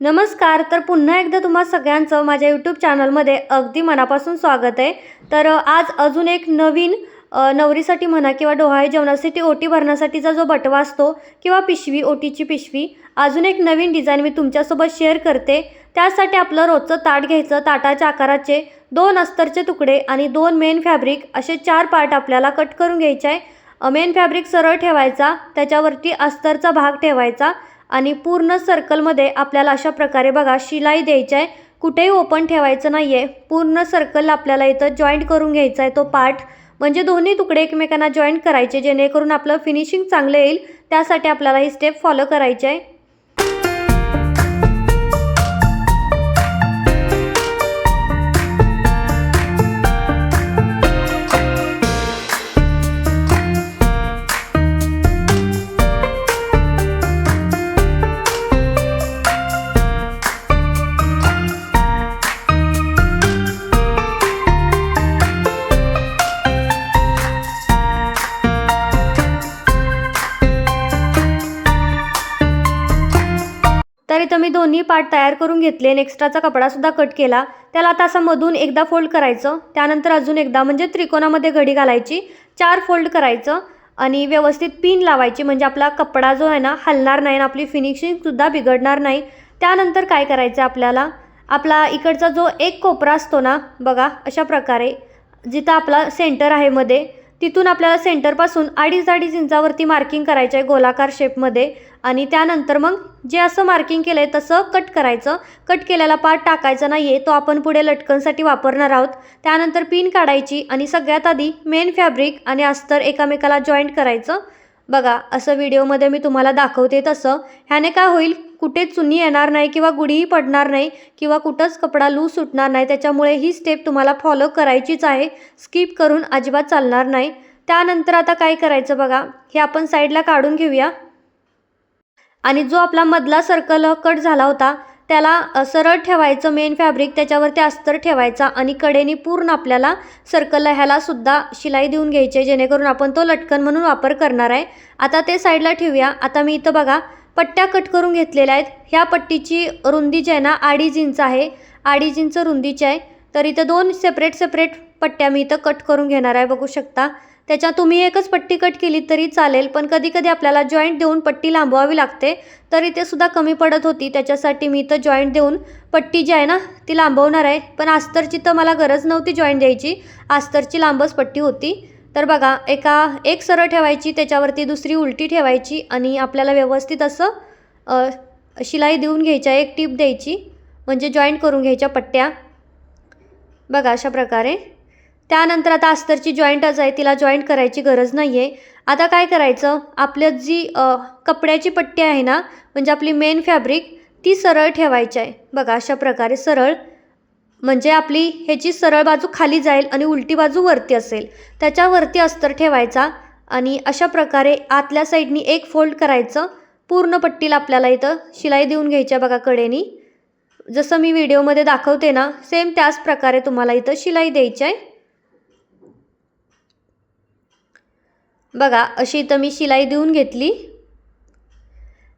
नमस्कार तर पुन्हा एकदा तुम्हा सगळ्यांचं माझ्या यूट्यूब चॅनलमध्ये अगदी मनापासून स्वागत आहे. तर आज अजून एक नवीन नवरीसाठी म्हणा किंवा डोहाळे जेवणासाठी ओटी भरण्यासाठीचा जो बटवा असतो किंवा पिशवी ओटीची पिशवी अजून एक नवीन डिझाईन मी तुमच्यासोबत शेअर करते. त्यासाठी आपलं रोजचं ताट घ्यायचं. ताटाच्या आकाराचे दोन अस्तरचे तुकडे आणि दोन मेन फॅब्रिक असे चार पार्ट आपल्याला कट करून घ्यायचे आहे. मेन फॅब्रिक सरळ ठेवायचा त्याच्यावरती अस्तरचा भाग ठेवायचा आणि पूर्ण सर्कलमध्ये आपल्याला अशा प्रकारे बघा शिलाई द्यायची आहे. कुठेही ओपन ठेवायचं नाही आहे पूर्ण सर्कल आपल्याला इथं जॉईंट करून घ्यायचा आहे तो पार्ट म्हणजे दोन्ही तुकडे एकमेकांना जॉईंट करायचे जेणेकरून आपलं फिनिशिंग चांगलं येईल. त्यासाठी आपल्याला ही स्टेप फॉलो करायची आहे. दोन्ही पार्ट तयार करून घेतले आणि एक्स्ट्राचा कपडासुद्धा कट केला. त्याला आता असं मधून एकदा फोल्ड करायचं. त्यानंतर अजून एकदा म्हणजे त्रिकोणामध्ये घडी घालायची. चार फोल्ड करायचं आणि व्यवस्थित पिन लावायची. म्हणजे आपला कपडा जो आहे ना हलणार नाही आणि आपली फिनिशिंगसुद्धा बिघडणार नाही. त्यानंतर काय करायचं आपल्याला? आपला इकडचा जो एक कोपरा असतो ना बघा अशा प्रकारे जिथं आपला सेंटर आहे मध्ये तिथून आपल्याला सेंटरपासून अडीच अडीच इंचावरती मार्किंग करायचं आहे गोलाकार शेपमध्ये. आणि त्यानंतर मग जे असं मार्किंग केलं आहे तसं कट करायचं. कट केलेला पार्ट टाकायचा नाही आहे तो आपण पुढे लटकनसाठी वापरणार आहोत. त्यानंतर पिन काढायची आणि सगळ्यात आधी मेन फॅब्रिक आणि अस्तर एकामेकाला जॉईंट करायचं. बघा असं व्हिडिओमध्ये मी तुम्हाला दाखवते तसं. ह्याने काय होईल? कुठे चुनी येणार नाही किंवा गुढीही पडणार नाही किंवा कुठंच कपडा लूज सुटणार नाही. त्याच्यामुळे ही स्टेप तुम्हाला फॉलो करायचीच आहे. स्किप करून अजिबात चालणार नाही. त्यानंतर आता काय करायचं बघा? हे आपण साईडला काढून घेऊया. आणि जो आपला मधला सर्कल कट झाला होता त्याला सरळ ठेवायचं मेन फॅब्रिक त्याच्यावरती अस्तर ठेवायचा आणि कडेने पूर्ण आपल्याला सर्कल ह्याला सुद्धा शिलाई देऊन घ्यायची आहे जेणेकरून आपण तो लटकन म्हणून वापर करणार आहे. आता ते साईडला ठेवूया. आता मी इथं बघा पट्ट्या कट करून घेतलेल्या आहेत. ह्या पट्टीची रुंदी जी आहे ना अडीच इंच आहे. अडीच इंच रुंदीची आहे. तर इथं दोन सेपरेट सेपरेट पट्ट्या मी इथं कट करून घेणार आहे बघू शकता. त्याच्या तुम्ही एकच पट्टी कट केली तरी चालेल पण कधी कधी आपल्याला जॉईंट देऊन पट्टी लांबवावी लागते. तर इथे सुद्धा कमी पडत होती त्याच्यासाठी मी तर जॉईंट देऊन पट्टी जी आहे ना ती लांबवणार आहे. पण अस्तरची तर मला गरज नव्हती जॉईंट द्यायची. अस्तरची लांबच पट्टी होती. तर बघा एका एक सरळ ठेवायची त्याच्यावरती दुसरी उलटी ठेवायची आणि आपल्याला व्यवस्थित असं शिलाई देऊन घ्यायच्या एक टीप द्यायची. म्हणजे जॉईंट करून घ्यायच्या पट्ट्या. बघा अशा प्रकारे. त्यानंतर आता अस्तरची जॉईंटच आहे तिला जॉईंट करायची गरज नाही आहे आता काय करायचं? आपलं जी कपड्याची पट्टी आहे ना म्हणजे आपली मेन फॅब्रिक ती सरळ ठेवायची आहे. बघा अशा प्रकारे सरळ म्हणजे आपली ह्याची सरळ बाजू खाली जाईल आणि उलटी बाजू वरती असेल. त्याच्यावरती अस्तर ठेवायचा आणि अशा प्रकारे आतल्या साईडनी एक फोल्ड करायचं. पूर्ण पट्टीला आपल्याला इथं शिलाई देऊन घ्यायच्या बघा कडेनी. जसं मी व्हिडिओमध्ये दाखवते ना सेम त्याच प्रकारे तुम्हाला इथं शिलाई द्यायची आहे. बघा अशी इथं मी शिलाई देऊन घेतली.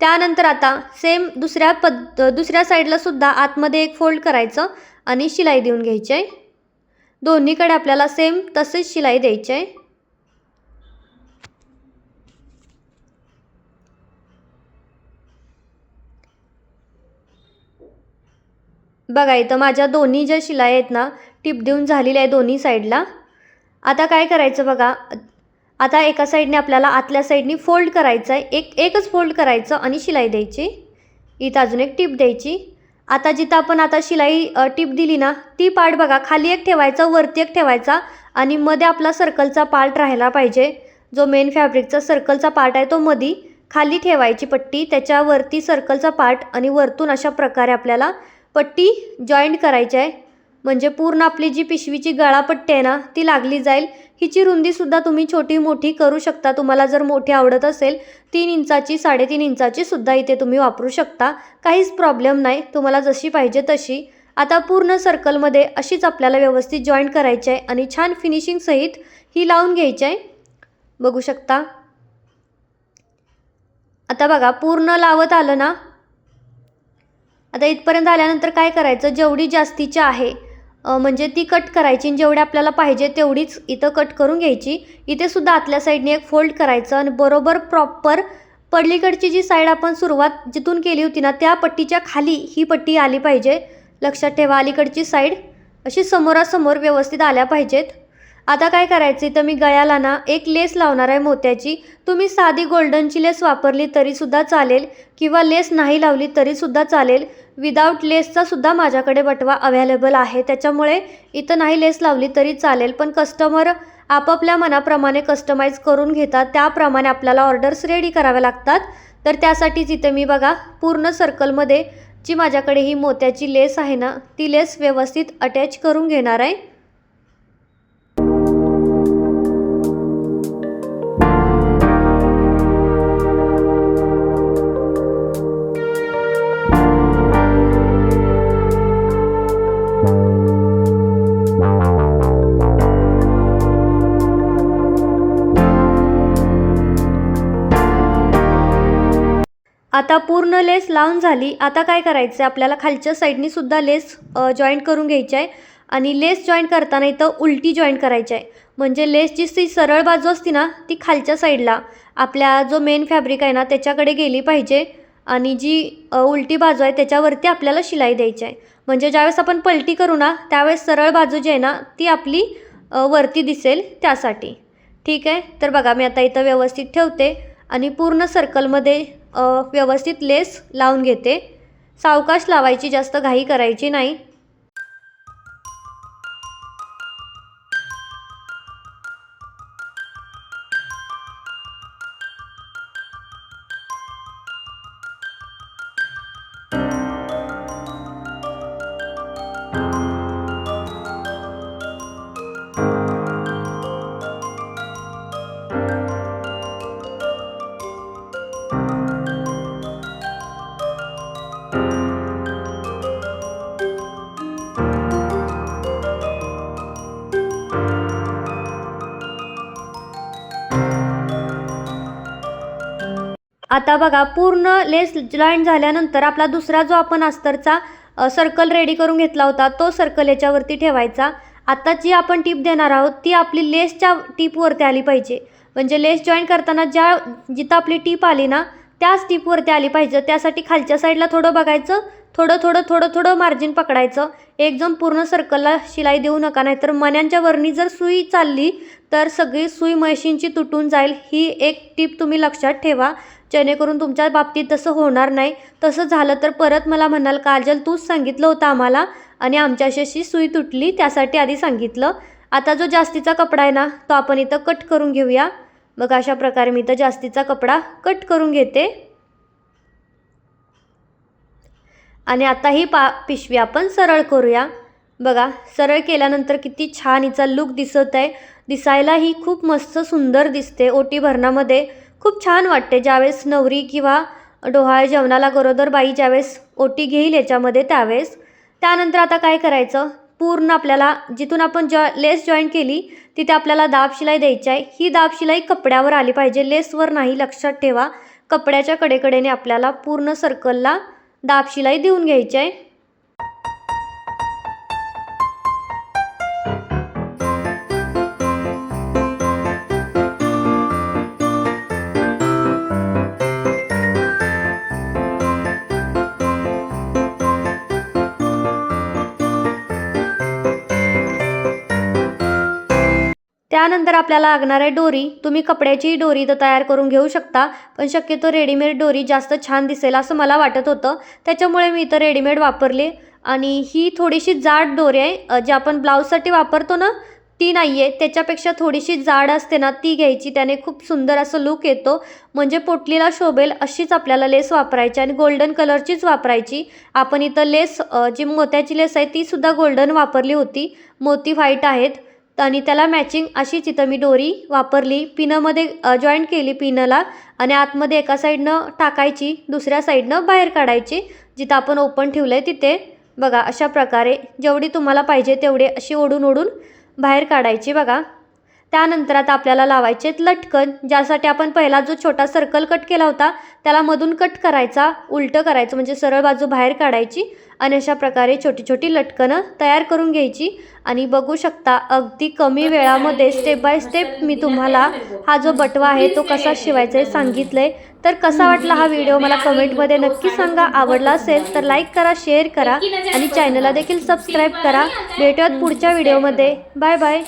त्यानंतर आता सेम दुसऱ्या पद दुसऱ्या साईडलासुद्धा आतमध्ये एक फोल्ड करायचं आणि शिलाई देऊन घ्यायची. आहे दोन्हीकडे आपल्याला सेम तसेच शिलाई द्यायची. आहे बघा इथं माझ्या दोन्ही ज्या शिलाई आहेत ना टिप देऊन झालेल्या आहे दोन्ही साईडला आता काय करायचं बघा आता एका साईडने आपल्याला आतल्या साईडनी फोल्ड करायचं आहे एक एकच फोल्ड करायचं आणि शिलाई द्यायची. इथं अजून एक टीप द्यायची. आता जिथं आपण आता शिलाई टीप दिली ना ती पार्ट बघा खाली एक ठेवायचा वरती एक ठेवायचा आणि मध्ये आपला सर्कलचा पार्ट राहायला पाहिजे. जो मेन फॅब्रिकचा सर्कलचा पार्ट आहे तो मधी खाली ठेवायची पट्टी त्याच्यावरती सर्कलचा पार्ट आणि वरतून अशा प्रकारे आपल्याला पट्टी जॉईंट करायची आहे. म्हणजे पूर्ण आपली जी पिशवीची गळापट्टी आहे ना ती लागली जाईल. हिची रुंदीसुद्धा तुम्ही छोटी मोठी करू शकता. तुम्हाला जर मोठी आवडत असेल तीन इंचाची साडेतीन इंचाची सुद्धा इथे तुम्ही वापरू शकता. काहीच प्रॉब्लेम नाही. तुम्हाला जशी पाहिजे तशी. आता पूर्ण सर्कलमध्ये अशीच आपल्याला व्यवस्थित जॉईंट करायची आहे आणि छान फिनिशिंगसहित ही लावून घ्यायची आहे. बघू शकता. आता बघा पूर्ण लावत आलं ना? आता इथपर्यंत आल्यानंतर काय करायचं? जेवढी जास्तीची आहे म्हणजे ती कट करायची आणि जेवढी आपल्याला पाहिजे तेवढीच इथं कट करून घ्यायची. इथे सुद्धा आतल्या साईडने एक फोल्ड करायचं आणि बरोबर प्रॉपर पडलीकडची जी साईड आपण सुरुवात जिथून केली होती ना त्या पट्टीच्या खाली ही पट्टी आली पाहिजे. लक्षात ठेवा अलीकडची साईड अशी समोरासमोर व्यवस्थित आल्या पाहिजेत. आता काय करायचं? तर मी गळ्याला ना एक लेस लावणार आहे मोत्याची. तुम्ही साधी गोल्डनची लेस वापरली तरीसुद्धा चालेल किंवा लेस नाही लावली तरीसुद्धा चालेल. विदाऊट लेसचा सुद्धा माझ्याकडे बटवा अवेलेबल आहे. त्याच्यामुळे इथं नाही लेस लावली तरी चालेल पण कस्टमर आपापल्या मनाप्रमाणे कस्टमाइज करून घेतात. त्याप्रमाणे आपल्याला ऑर्डर्स रेडी कराव्या लागतात. तर त्यासाठीच इथे मी बघा पूर्ण सर्कलमध्ये जी माझ्याकडे ही मोत्याची लेस आहे ना ती लेस व्यवस्थित अटॅच करून घेणार आहे. आता पूर्ण लेस लावून झाली. आता काय करायचं आहे आपल्याला खालच्या साईडनी सुद्धा लेस जॉईंट करून घ्यायची आहे. आणि लेस जॉईंट करताना इथं उलटी जॉईंट करायची आहे. म्हणजे लेसची ती सरळ बाजू असती ना ती खालच्या साईडला. आपल्या जो मेन फॅब्रिक आहे ना त्याच्याकडे गेली पाहिजे. आणि जी उलटी बाजू आहे त्याच्यावरती आपल्याला शिलाई द्यायची आहे. म्हणजे ज्यावेळेस आपण पलटी करू ना त्यावेळेस सरळ बाजू जी आहे ना ती आपली वरती दिसेल त्यासाठी. ठीक आहे? तर बघा मी आता इथं व्यवस्थित ठेवते. आणि पूर्ण सर्कलमध्ये व्यवस्थित लेस लावून घेते. सावकाश लावायची जास्त घाई करायची नाही. आता बघा पूर्ण लेस जॉईंट झाल्यानंतर आपला दुसरा जो आपण अस्तरचा सर्कल रेडी करून घेतला होता तो सर्कल याच्यावरती ठेवायचा. आता जी आपण टीप देणार आहोत ती आपली लेसच्या टीपवरती आली पाहिजे. म्हणजे लेस जॉईन करताना ज्या जिथं आपली टीप आली ना त्याच टीपवरती आली पाहिजे. त्यासाठी खालच्या साईडला थोडं बघायचं थोडं थोडं थोडं थोडं मार्जिन पकडायचं. एकदम पूर्ण सर्कलला शिलाई देऊ नका नाहीतर मन्यांच्या वरणी जर सुई चालली तर सगळी सुई मशीनची तुटून जाईल. ही एक टीप तुम्ही लक्षात ठेवा. जेणेकरून तुमच्या बाबतीत तसं होणार नाही. तसं झालं तर परत मला म्हणाल काजल तूच सांगितलं होतं आम्हाला आणि आमच्याशी अशी सुई तुटली त्यासाठी आधी सांगितलं. आता जो जास्तीचा कपडा आहे ना तो आपण इथं कट करून घेऊया. मग अशा प्रकारे मी इथं जास्तीचा कपडा कट करून घेते. आणि आता ही पा पिशवी आपण सरळ करूया. बघा सरळ केल्यानंतर किती छान हिचा लुक दिसत आहे. दिसायला ही खूप मस्त सुंदर दिसते ओटी भरणामध्ये. खूप छान वाटते. ज्यावेळेस नवरी किंवा डोहाळ जेवणाला गरोदर बाई ज्यावेळेस ओटी घेईल याच्यामध्ये त्यावेळेस त्यानंतर आता काय करायचं? पूर्ण आपल्याला जिथून आपण जॉ लेस जॉईन केली तिथे आपल्याला दाब शिलाई द्यायची आहे. ही दाब शिलाई कपड्यावर आली पाहिजे. लेसवर नाही लक्षात ठेवा. कपड्याच्या कडेकडेने आपल्याला पूर्ण सर्कलला दाब शिलाई देऊन घ्यायची आहे. त्यानंतर आपल्याला लागणार आहे डोरी. तुम्ही कपड्याची डोरी इथं तयार करून घेऊ शकता पण शक्यतो रेडीमेड डोरी जास्त छान दिसेल असं मला वाटत होतं. त्याच्यामुळे मी इथं रेडीमेड वापरले. आणि ही थोडीशी जाड दोरी आहे जे जी आपण ब्लाऊजसाठी वापरतो ना ती नाही आहे त्याच्यापेक्षा थोडीशी जाड असते ना ती घ्यायची. त्याने खूप सुंदर असं लुक येतो. म्हणजे पोटलीला शोभेल अशीच आपल्याला लेस वापरायची आणि गोल्डन कलरचीच वापरायची. आपण इथं लेस जी मोत्याची लेस आहे तीसुद्धा गोल्डन वापरली होती. मोती व्हाईट आहेत. आणि त्याला मॅचिंग अशीच इथं मी दोरी वापरली. पिनमध्ये जॉईंट केली पिनला आणि आतमध्ये एका साईडनं टाकायची दुसऱ्या साईडनं बाहेर काढायची जिथं आपण ओपन ठेवलं आहे तिथे. बघा अशा प्रकारे जेवढी तुम्हाला पाहिजे तेवढी अशी ओढून ओढून बाहेर काढायची बघा. त्यानंतर आता आपल्याला लावायचे आहेत लटकन ज्यासाठी आपण पहिला जो छोटा सर्कल कट केला होता त्याला मधून कट करायचा उलटं करायचं म्हणजे सरळ बाजू बाहेर काढायची आणि अशा प्रकारे छोटी छोटी लटकनं तयार करून घ्यायची. आणि बघू शकता अगदी कमी वेळामध्ये स्टेप बाय स्टेप मी तुम्हाला हा जो बटवा आहे तो कसा शिवायचा आहे सांगितलं आहे तर कसा वाटला हा व्हिडिओ मला कमेंटमध्ये नक्की सांगा. आवडला असेल तर लाईक करा शेअर करा आणि चॅनलला देखील सबस्क्राईब करा. भेटूयात पुढच्या व्हिडिओमध्ये बाय बाय